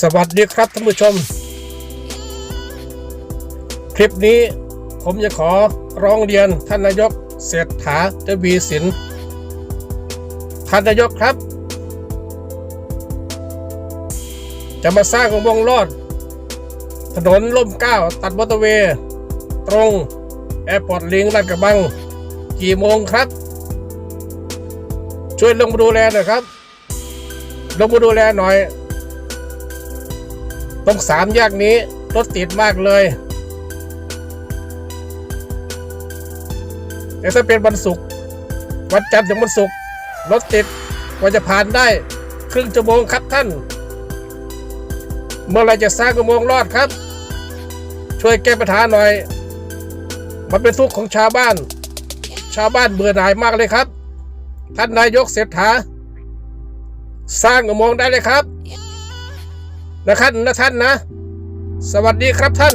สวัสดีครับท่านผู้ชม คลิปนี้ผมจะขอร้องเรียนท่านนายกเศรษฐาทวีสินท่านนายกครับ จะมาสร้างวงลอด ถนนล่มเก้าตัดมอเตอร์เวย์ ตรง แอร์พอร์ตลิงลาดกระบัง กี่โมงครับ ช่วยลงมาดูแลหน่อยครับ ลงมาดูแลหน่อย ตรงสามแยกนี้รถติดมากเลย แต่ถ้าเป็นวันศุกร์วันจันทร์ถึงวันศุกร์รถติดกว่าจะผ่านได้ครึ่งชั่วโมงครับท่าน เมื่อไรจะสร้างอุโมงรอดครับ ช่วยแก้ปัญหาหน่อย มันเป็นทุกข์ของชาวบ้าน ชาวบ้านเบื่อหน่ายมากเลยครับ ท่านนายกเศรษฐาสร้างอุโมงได้เลยครับ นะท่านนะท่านนะ สวัสดีครับท่าน